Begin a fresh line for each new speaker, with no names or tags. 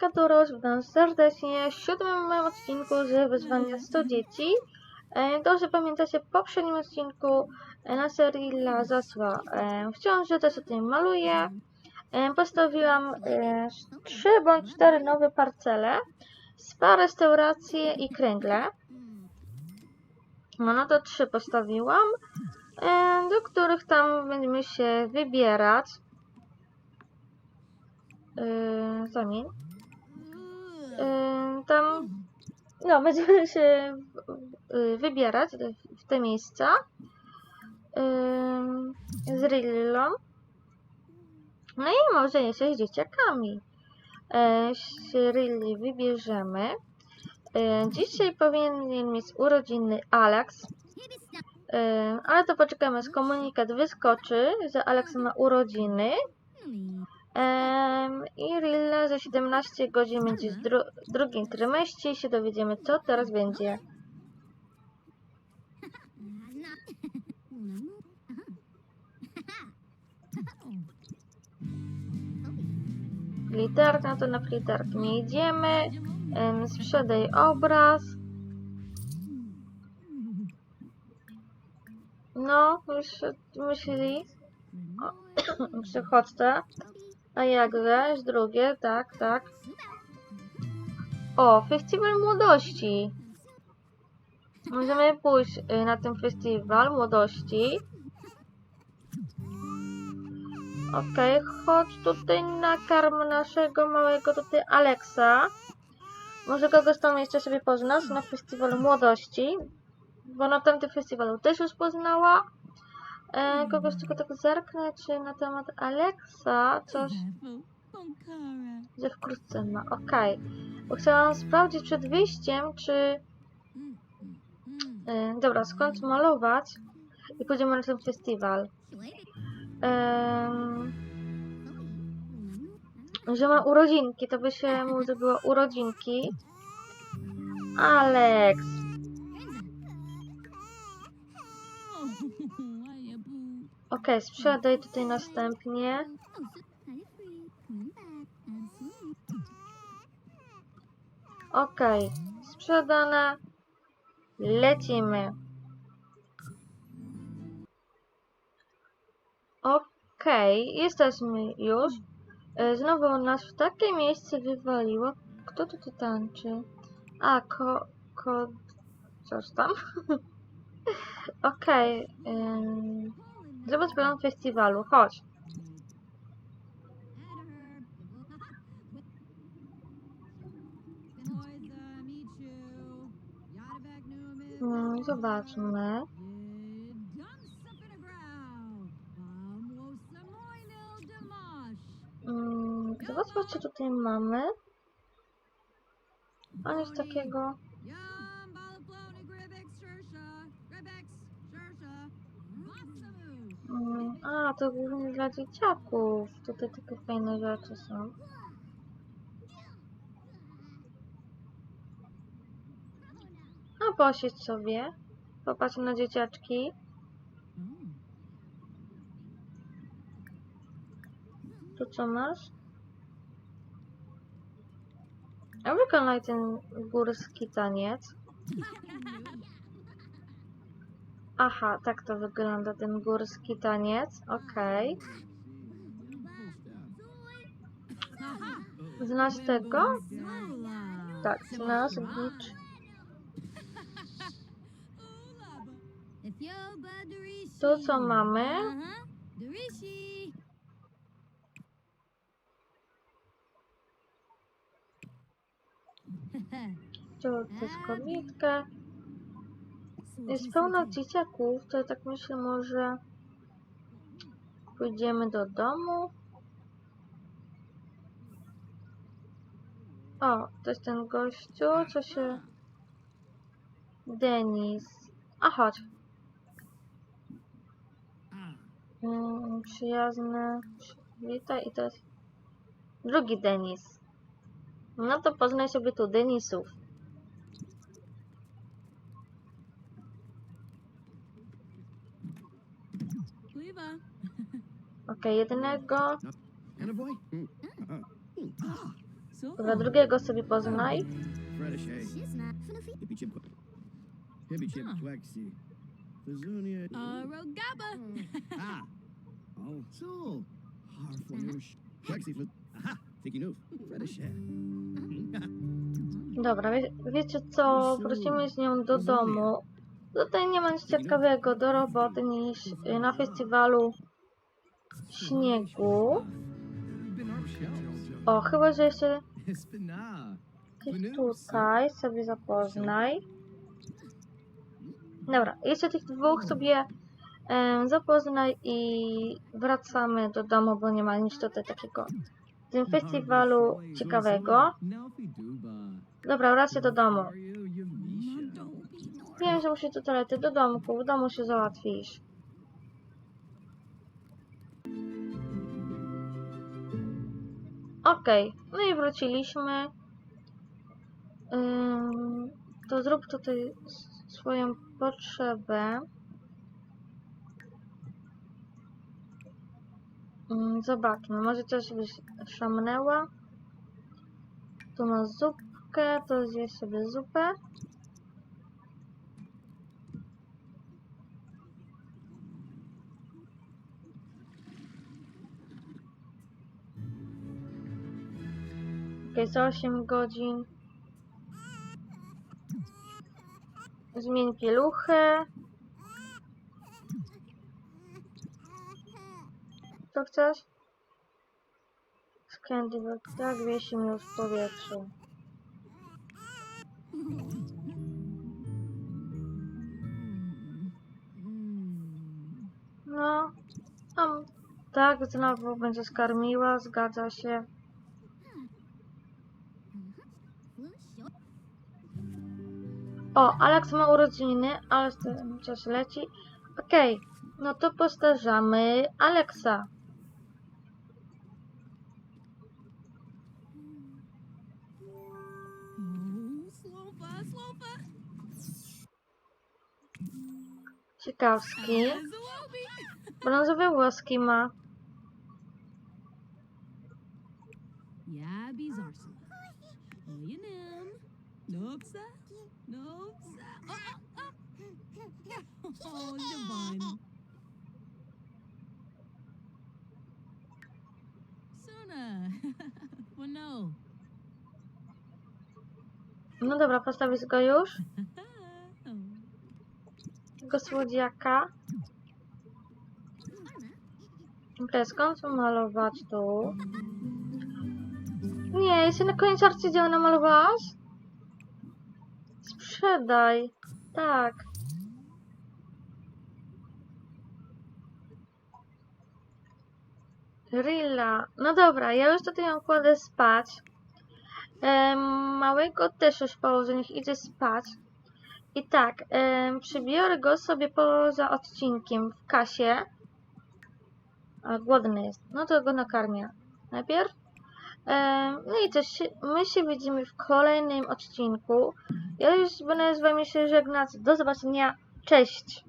Hejka Doroś, witam serdecznie w siódmym odcinku z wyzwania 100 dzieci. E, Dobrze pamiętacie, w poprzednim odcinku e, na serii La Zasła e, wciąż też tutaj maluję. E, Postawiłam e, trzy bądź cztery nowe parcele, spa, restauracje i kręgle. No, no to trzy postawiłam, do których tam będziemy się wybierać. Yy, zamień. No, będziemy się yy, wybierać w te miejsca z Rillą. No i może jeszcze z dzieciakami. Yy, się Rilli wybierzemy. Yy, dzisiaj powinien mieć urodziny Alex. Yy, ale to poczekamy, aż komunikat wyskoczy, że Alex ma urodziny. I Rilla za 17 godzin będzie w dru drugim trymeście i się dowiedziemy, co teraz będzie. Flitark, no to na flitark nie idziemy. Em, sprzedaj obraz. No, już myśli. O, Przechodźcie. A jakże? Jest drugie, tak, tak. O, festiwal młodości. Możemy pójść y, na ten festiwal młodości. Okej, chodź tutaj nakarm naszego małego tutaj Alexa. Może kogoś tam jeszcze sobie poznasz na festiwalu młodości. Bo na tamtym festiwalu też już poznała. E, kogoś tylko tak zerknę, czy na temat Alexa coś, że wkrótce ma. Okej. Bo chciałam sprawdzić przed wyjściem, czy... E, dobra, skąd malować i pójdziemy na ten festiwal. Em, że ma urodzinki, to by się mu zrobiło urodzinki. Alex! Okej, sprzedaj tutaj następnie. Okej, sprzedane. Lecimy. Okej, jesteśmy już. E, Znowu nas w takie miejsce wywaliło. Kto tu tu tańczy? A, ko... ko... coś tam? Okej. ym, Zobacz plan festiwalu, chodź. Mm, Zobaczmy. Mm, Zobaczmy, co tutaj mamy. A takiego. A, to głównie dla dzieciaków. Tutaj takie fajne rzeczy są. A posiedź sobie. Popatrz na dzieciaczki. Tu co masz? A wykonaj ten górski taniec. Aha, tak to wygląda ten górski taniec. Okej. Znasz tego? Tak, znasz Gicz. Tu co mamy? Tu to jest pełno dzieciaków, to tak myślę może pójdziemy do domu. O, to jest ten gościu, co się... Denis. A chodź. Mm, przyjazny. Witaj i to jest drugi Denis. No to poznaj sobie tu Denisów.
Flip. Aha. Tiki noof. Freddish, hey.
Dobra, wie, wiecie co? Wrócimy z nią do domu. Tutaj nie ma nic ciekawego do roboty niż y, na festiwalu śniegu. O, chyba, że jeszcze jakieś tutaj sobie zapoznaj. Dobra, jeszcze tych dwóch sobie em, zapoznaj i wracamy do domu, bo nie ma nic tutaj takiego w tym festiwalu ciekawego. Dobra, wracaj do domu. Wiem, że musisz do toalety, do domku, w domu się załatwisz. Okej, no i wróciliśmy. To zrób tutaj swoją potrzebę. Ym, zobaczmy, może coś byś szamnęła. Tu masz zupkę, to zjesz sobie zupę. Za 8 godzin. Zmień pieluchę. Co chcesz? Skandiwek, tak wiesi mnie w powietrzu. No, tam, tak, znowu będzie skarmiła, zgadza się. O, Alex ma urodziny, ale ten czas leci. Okej, no to postarzamy Alexa. Ciekawski. Brązowe włoski ma.
Ja, Bizarsula. Oyenem. Nopsa. Oh, oh. Oh, divine. Suna. no.
No dobra, postawisz go już. Tego słodziaka. Okej, skąd malować tu? Nie, jeszcze na koniec arcydzieła namalowałaś? Sprzedaj. Tak. Rilla. No dobra, ja już tutaj ją kładę spać. Małego też już położę, niech idzie spać. I tak, przybiorę go sobie poza odcinkiem w kasie. A głodny jest. No to go nakarmię. Najpierw. Em, no i też my się widzimy w kolejnym odcinku. Ja już będę z wami się żegnać. Do zobaczenia. Cześć!